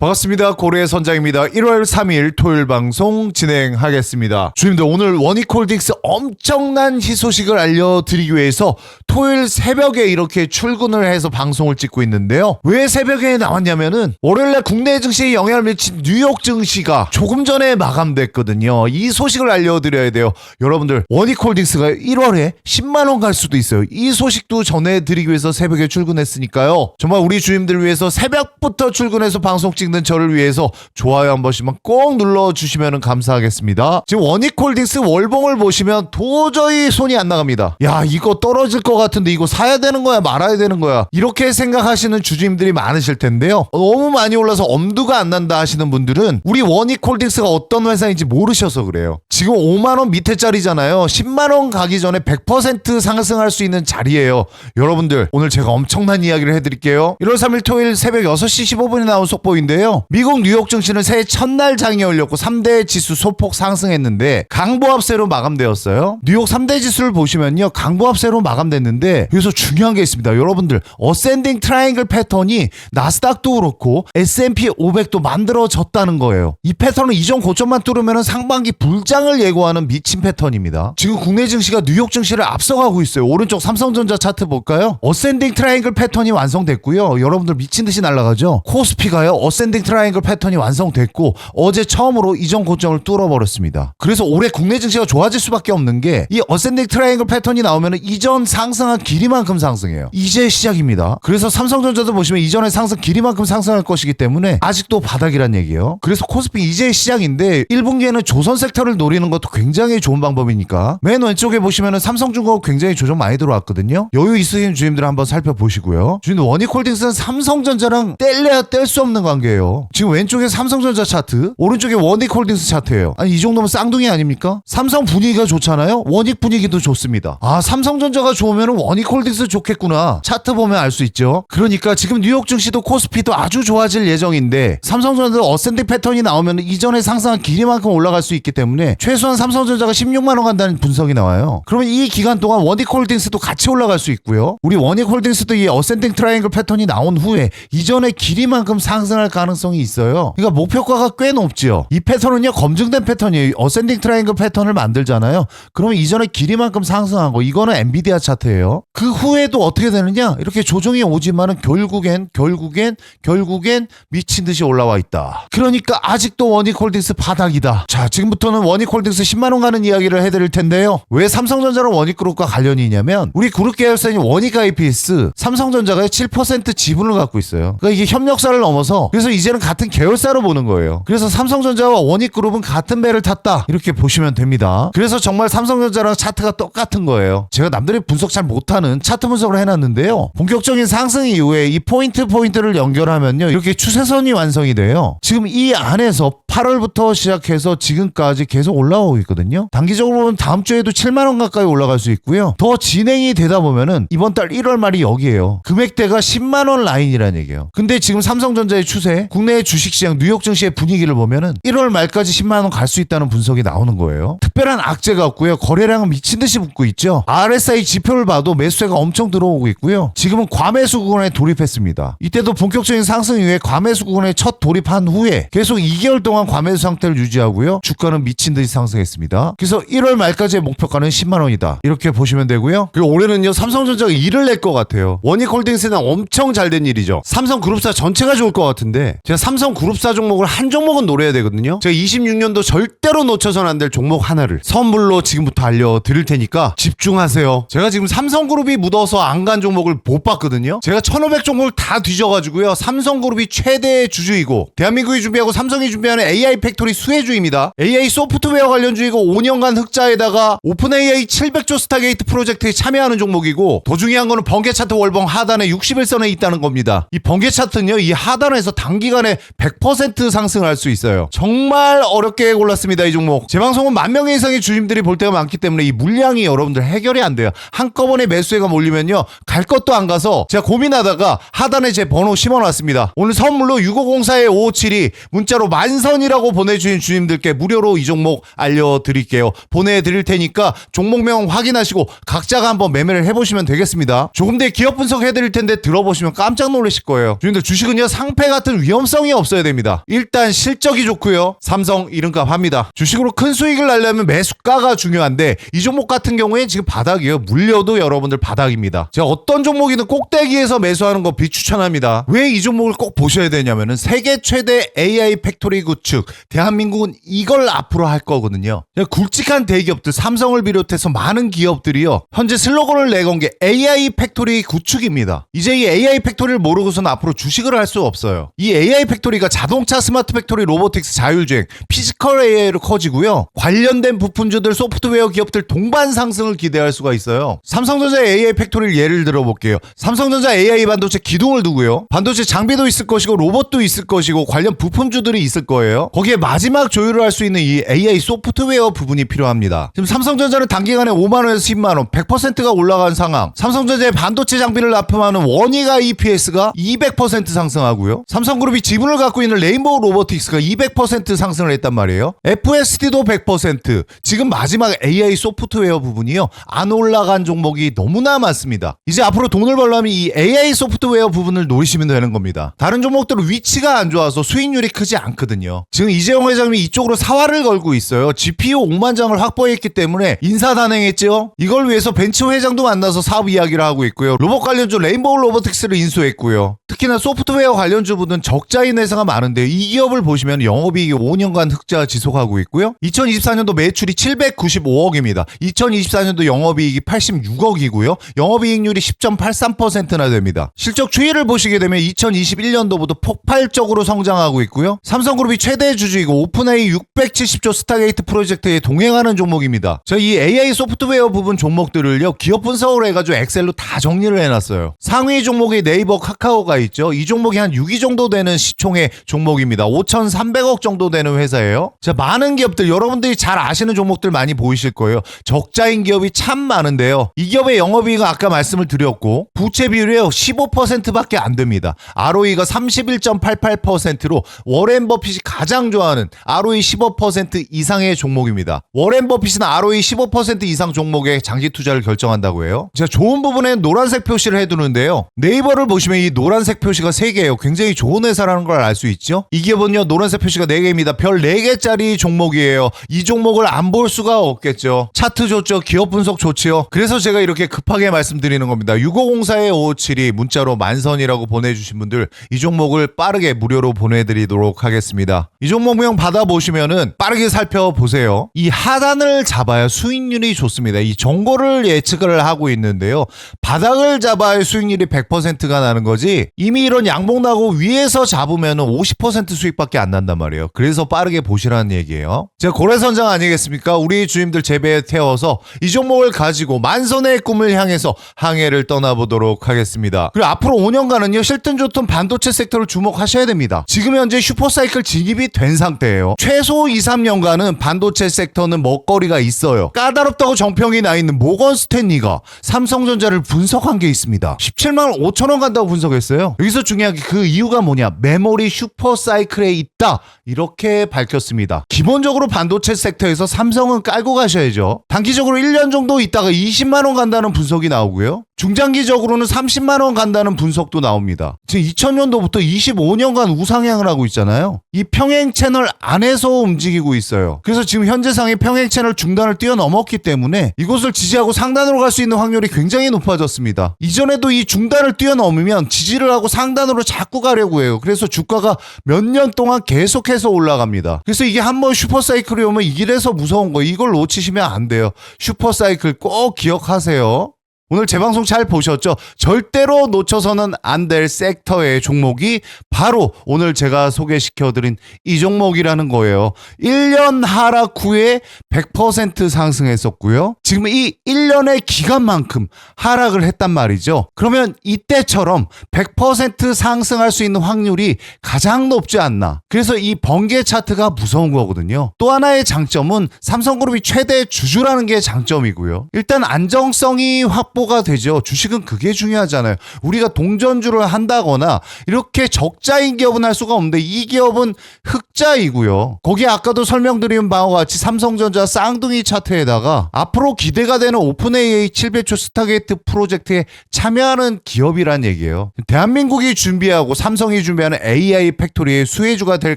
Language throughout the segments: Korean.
반갑습니다. 고래의 선장입니다. 1월 3일 토요일 방송 진행하겠습니다. 주님들 오늘 원익홀딩스 엄청난 희소식을 알려드리기 위해서 토요일 새벽에 이렇게 출근을 해서 방송을 찍고 있는데요. 왜 새벽에 나왔냐면은 월요일날 국내 증시에 영향을 미친 뉴욕 증시가 조금 전에 마감됐거든요. 이 소식을 알려드려야 돼요. 여러분들 원익홀딩스가 1월에 10만 원 갈 수도 있어요. 이 소식도 전해드리기 위해서 새벽에 출근했으니까요. 정말 우리 주님들 위해서 새벽부터 출근해서 방송 찍는 저를 위해서 좋아요 한 번씩만 꼭 눌러주시면 감사하겠습니다. 지금 원익홀딩스 월봉을 보시면 도저히 손이 안 나갑니다. 야 이거 떨어질 것 같은데 이거 사야 되는 거야 말아야 되는 거야 이렇게 생각하시는 주주님들이 많으실 텐데요. 너무 많이 올라서 엄두가 안 난다 하시는 분들은 우리 원익홀딩스가 어떤 회사인지 모르셔서 그래요. 지금 5만 원 밑에 짜리잖아요. 10만 원 가기 전에 100% 상승할 수 있는 자리예요. 여러분들 오늘 제가 엄청난 이야기를 해드릴게요. 1월 3일 토요일 새벽 6시 15분에 나온 속보인데 요. 미국 뉴욕 증시는 새해 첫날 장이 열렸고 3대 지수 소폭 상승했는데 강보합세로 마감되었어요. 뉴욕 3대 지수를 보시면요. 강보합세로 마감됐는데 여기서 중요한 게 있습니다. 여러분들 어센딩 트라이앵글 패턴이 나스닥도 그렇고 S&P 500도 만들어졌다는 거예요. 이 패턴은 이전 고점만 뚫으면 상반기 불장을 예고하는 미친 패턴입니다. 지금 국내 증시가 뉴욕 증시를 앞서가고 있어요. 오른쪽 삼성전자 차트 볼까요? 어센딩 트라이앵글 패턴이 완성됐고요. 여러분들 미친 듯이 날아가죠. 코스피가요. 어센 딩 트라이앵글 패턴이 완성됐고 어제 처음으로 이전 고점을 뚫어버렸습니다. 그래서 올해 국내 증시가 좋아질 수밖에 없는 게 이 어센딩 트라이앵글 패턴이 나오면 이전 상승한 길이만큼 상승해요. 이제 시작입니다. 그래서 삼성전자도 보시면 이전의 상승 길이만큼 상승할 것이기 때문에 아직도 바닥이란 얘기예요. 그래서 코스피 이제 시작인데 1분기에는 조선 섹터를 노리는 것도 굉장히 좋은 방법이니까 맨 왼쪽에 보시면은 삼성중공업 굉장히 조정 많이 들어왔거든요. 여유 있으신 주님들 한번 살펴보시고요. 주님 원익홀딩스는 삼성전자랑 뗄래야 뗄 수 없는 관계예요. 지금 왼쪽에 삼성전자 차트, 오른쪽에 원익홀딩스 차트예요. 아니 이 정도면 쌍둥이 아닙니까? 삼성 분위기가 좋잖아요. 원익 분위기도 좋습니다. 아 삼성전자가 좋으면 원익홀딩스 좋겠구나. 차트 보면 알 수 있죠. 그러니까 지금 뉴욕 증시도 코스피도 아주 좋아질 예정인데 삼성전자 어센딩 패턴이 나오면 이전에 상승한 길이만큼 올라갈 수 있기 때문에 최소한 삼성전자가 16만 원 간다는 분석이 나와요. 그러면 이 기간 동안 원익홀딩스도 같이 올라갈 수 있고요. 우리 원익홀딩스도 이 어센딩 트라이앵글 패턴이 나온 후에 이전의 길이만큼 상승할 가능 성이 있어요. 그러니까 목표가가 꽤 높죠. 이 패턴은요 검증된 패턴이에요. 어센딩 트라이앵글 패턴을 만들잖아요. 그러면 이전의 길이만큼 상승한 거 이거는 엔비디아 차트예요. 그 후에도 어떻게 되느냐? 이렇게 조정이 오지만은 결국엔 결국엔 결국엔 미친 듯이 올라와 있다. 그러니까 아직도 원익홀딩스 바닥이다. 자, 지금부터는 원익홀딩스 10만 원 가는 이야기를 해드릴 텐데요. 왜 삼성전자랑 원익그룹과 관련이 있냐면 우리 그룹 계열사인 원익IPS 삼성전자가 7% 지분을 갖고 있어요. 그러니까 이게 협력사를 넘어서 그래서 이제는 같은 계열사로 보는 거예요. 그래서 삼성전자와 원익그룹은 같은 배를 탔다 이렇게 보시면 됩니다. 그래서 정말 삼성전자랑 차트가 똑같은 거예요. 제가 남들이 분석 잘 못하는 차트 분석을 해놨는데요. 본격적인 상승 이후에 이 포인트 포인트를 연결하면요 이렇게 추세선이 완성이 돼요. 지금 이 안에서 8월부터 시작해서 지금까지 계속 올라오고 있거든요. 단기적으로 보면 다음 주에도 7만 원 가까이 올라갈 수 있고요. 더 진행이 되다 보면은 이번 달 1월 말이 여기에요. 금액대가 10만 원 라인이라는 얘기예요. 근데 지금 삼성전자의 추세, 국내 주식시장 뉴욕 증시의 분위기를 보면은 1월 말까지 10만 원 갈 수 있다는 분석이 나오는 거예요. 특별한 악재가 없고요. 거래량은 미친 듯이 붙고 있죠. RSI 지표를 봐도 매수세가 엄청 들어오고 있고요. 지금은 과매수 구간에 돌입했습니다. 이때도 본격적인 상승 이후에 과매수 구간에 첫 돌입한 후에 계속 2개월 동안 과매수 상태를 유지하고요. 주가는 미친 듯이 상승했습니다. 그래서 1월 말까지의 목표가는 10만 원이다. 이렇게 보시면 되고요. 그리고 올해는요. 삼성전자가 일을 낼 것 같아요. 원익홀딩스는 엄청 잘 된 일이죠. 삼성그룹사 전체가 좋을 것 같은데 제가 삼성 그룹사 종목을 한 종목은 노려야 되거든요. 제가 26년도 절대로 놓쳐서는 안될 종목 하나를 선물로 지금부터 알려드릴 테니까 집중하세요. 제가 지금 삼성그룹이 묻어서 안 간 종목을 못 봤거든요. 제가 1500 종목을 다 뒤져가지고요. 삼성그룹이 최대 주주이고 대한민국이 준비하고 삼성이 준비하는 AI 팩토리 수혜주입니다. AI 소프트웨어 관련 주이고 5년간 흑자에다가 오픈 AI 700조 스타게이트 프로젝트에 참여하는 종목이고 더 중요한 거는 번개 차트 월봉 하단에 61선에 있다는 겁니다. 이 번개 차트는요. 이 하단에서 단기간에 100% 상승할 수 있어요. 정말 어렵게 골랐습니다. 이 종목. 제 방송은 만 명의 이상의 주님들이 볼 때가 많기 때문에 이 물량이 여러분들 해결이 안 돼요. 한꺼번에 매수해가 몰리면요. 갈 것도 안 가서 제가 고민하다가 하단에 제 번호 심어놨습니다. 오늘 선물로 6504-557이 문자로 만선이라고 보내주신 주님들께 무료로 이 종목 알려드릴게요. 보내드릴 테니까 종목명 확인하시고 각자가 한번 매매를 해보시면 되겠습니다. 조금 더 기업 분석해드릴 텐데 들어보시면 깜짝 놀라실 거예요. 주인들 주식은요 상패 같은 위 험성이 없어야 됩니다. 일단 실적이 좋고요. 삼성 이름값 합니다. 주식으로 큰 수익을 날려면 매수가가 중요한데 이 종목 같은 경우에 지금 바닥이에요. 물려도 여러분들 바닥입니다. 제가 어떤 종목이든 꼭대기에서 매수하는 거 비추천합니다. 왜 이 종목을 꼭 보셔야 되냐면은 세계 최대 AI 팩토리 구축 대한민국은 이걸 앞으로 할 거거든요. 굵직한 대기업들 삼성을 비롯해서 많은 기업들이요. 현재 슬로건을 내건 게 AI 팩토리 구축입니다. 이제 이 AI 팩토리를 모르고서는 앞으로 주식을 할 수 없어요. 이 AI 팩토리가 자동차 스마트 팩토리 로보틱스 자율주행 피지컬 AI로 커지고요. 관련된 부품주들 소프트웨어 기업들 동반 상승을 기대할 수가 있어요. 삼성전자 AI 팩토리를 예를 들어 볼게요. 삼성전자 AI 반도체 기둥을 두고요. 반도체 장비도 있을 것이고 로봇도 있을 것이고 관련 부품주들이 있을 거예요. 거기에 마지막 조율을 할 수 있는 이 AI 소프트웨어 부분이 필요합니다. 지금 삼성전자는 단기간에 5만 원에서 10만 원, 100%가 올라간 상황. 삼성전자의 반도체 장비를 납품하는 원희가 EPS가 200% 상승하고요. 삼성그룹 이 지분을 갖고 있는 레인보우 로보틱스가 200% 상승을 했단 말이에요. FSD도 100%. 지금 마지막 AI 소프트웨어 부분이요. 안 올라간 종목이 너무나 많습니다. 이제 앞으로 돈을 벌려면 이 AI 소프트웨어 부분을 노리시면 되는 겁니다. 다른 종목들은 위치가 안 좋아서 수익률이 크지 않거든요. 지금 이재용 회장님이 이쪽으로 사활을 걸고 있어요. GPU 5만 장을 확보했기 때문에 인사 단행했죠. 이걸 위해서 벤츠 회장도 만나서 사업 이야기를 하고 있고요. 로봇 관련주 레인보우 로보틱스를 인수했고요. 특히나 소프트웨어 관련주분은 적자인 회사가 많은데 이 기업을 보시면 영업이익이 5년간 흑자 지속하고 있고요. 2024년도 매출이 795억입니다. 2024년도 영업이익이 86억이고요. 영업이익률이 10.83%나 됩니다. 실적 추이를 보시게 되면 2021년도부터 폭발적으로 성장하고 있고요. 삼성그룹이 최대 주주이고 오픈AI 670조 스타게이트 프로젝트에 동행하는 종목입니다. 저희 이 AI 소프트웨어 부분 종목들을요. 기업 분석을 해가지고 엑셀로 다 정리를 해놨어요. 상위 종목이 네이버 카카오가 있죠. 이 종목이 한 6위 정도 되는 시총의 종목입니다. 5,300억 정도 되는 회사예요. 자, 많은 기업들 여러분들이 잘 아시는 종목들 많이 보이실 거예요. 적자인 기업이 참 많은데요. 이 기업의 영업이익은 아까 말씀을 드렸고 부채 비율이요 15%밖에 안 됩니다. ROE가 31.88%로 워렌 버핏이 가장 좋아하는 ROE 15% 이상의 종목입니다. 워렌 버핏은 ROE 15% 이상 종목에 장기 투자를 결정한다고 해요. 제가 좋은 부분에 노란색 표시를 해두는데요. 네이버를 보시면 이 노란색 표시가 3개예요. 굉장히 좋은 회사 라는 걸 알 수 있죠. 이 기업은요 노란색 표시가 4개입니다. 별 4개짜리 종목이에요. 이 종목을 안 볼 수가 없겠죠. 차트 좋죠. 기업 분석 좋지요. 그래서 제가 이렇게 급하게 말씀드리는 겁니다. 6504-5572 문자로 만선이라고 보내주신 분들 이 종목을 빠르게 무료로 보내드리도록 하겠습니다. 이 종목명 받아보시면은 빠르게 살펴보세요. 이 하단을 잡아야 수익률이 좋습니다. 이 정보를 예측을 하고 있는데요. 바닥을 잡아야 수익률이 100%가 나는 거지 이미 이런 양봉 나고 위에서 잡으면 50% 수익밖에 안 난단 말이에요. 그래서 빠르게 보시라는 얘기예요. 제가 고래선장 아니겠습니까? 우리 주임들 재배에 태워서 이 종목을 가지고 만선의 꿈을 향해서 항해를 떠나보도록 하겠습니다. 그리고 앞으로 5년간은요 실든 좋던 반도체 섹터를 주목하셔야 됩니다. 지금 현재 슈퍼사이클 진입이 된 상태예요. 최소 2, 3년간은 반도체 섹터는 먹거리가 있어요. 까다롭다고 정평이 나 있는 모건 스탠리가 삼성전자를 분석한 게 있습니다. 17만 5천 원 간다고 분석했어요. 여기서 중요한 게 그 이유가 뭐냐? 메모리 슈퍼 사이클에 있다. 이렇게 밝혔습니다. 기본적으로 반도체 섹터에서 삼성은 깔고 가셔야죠. 단기적으로 1년 정도 있다가 20만 원 간다는 분석이 나오고요. 중장기적으로는 30만 원 간다는 분석도 나옵니다. 지금 2000년도부터 25년간 우상향을 하고 있잖아요. 이 평행 채널 안에서 움직이고 있어요. 그래서 지금 현재 상의 평행 채널 중단을 뛰어넘었기 때문에 이곳을 지지하고 상단으로 갈 수 있는 확률이 굉장히 높아졌습니다. 이전에도 이 중단을 뛰어넘으면 지지를 하고 상단으로 자꾸 가려고 해요. 그래서 주가가 몇 년 동안 계속해서 올라갑니다. 그래서 이게 한번 슈퍼사이클이 오면 이래서 무서운 거예요. 이걸 놓치시면 안 돼요. 슈퍼사이클 꼭 기억하세요. 오늘 제 방송 잘 보셨죠? 절대로 놓쳐서는 안 될 섹터의 종목이 바로 오늘 제가 소개시켜드린 이 종목이라는 거예요. 1년 하락 후에 100% 상승했었고요. 지금 이 1년의 기간만큼 하락을 했단 말이죠. 그러면 이때처럼 100% 상승할 수 있는 확률이 가장 높지 않나. 그래서 이 번개 차트가 무서운 거거든요. 또 하나의 장점은 삼성그룹이 최대 주주라는 게 장점이고요. 일단 안정성이 확보 확보가 되죠. 주식은 그게 중요하잖아요. 우리가 동전주를 한다거나 이렇게 적자인 기업은 할 수가 없는데 이 기업은 흑자이고요. 거기에 아까도 설명드린 바와 같이 삼성전자 쌍둥이 차트에다가 앞으로 기대가 되는 오픈 AI 700초 스타게이트 프로젝트에 참여하는 기업이란 얘기예요. 대한민국이 준비하고 삼성이 준비하는 AI 팩토리의 수혜주가 될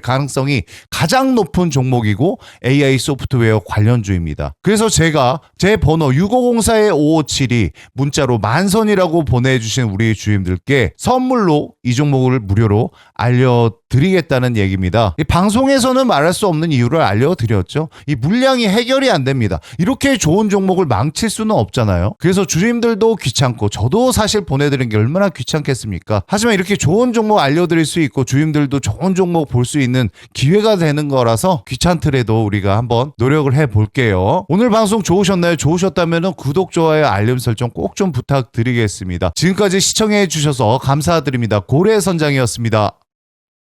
가능성이 가장 높은 종목이고 AI 소프트웨어 관련주입니다. 그래서 제가 제 번호 6504-5572 문자로 만선이라고 보내주신 우리 주임들께 선물로 이 종목을 무료로 알려 드리겠다는 얘기입니다. 이 방송에서는 말할 수 없는 이유를 알려드렸죠. 이 물량이 해결이 안 됩니다. 이렇게 좋은 종목을 망칠 수는 없잖아요. 그래서 주임들도 귀찮고 저도 사실 보내드린 게 얼마나 귀찮겠습니까? 하지만 이렇게 좋은 종목 알려드릴 수 있고 주임들도 좋은 종목 볼 수 있는 기회가 되는 거라서 귀찮더라도 우리가 한번 노력을 해 볼게요. 오늘 방송 좋으셨나요? 좋으셨다면 구독, 좋아요, 알림 설정 꼭 좀 부탁드리겠습니다. 지금까지 시청해 주셔서 감사드립니다. 고래 선장이었습니다.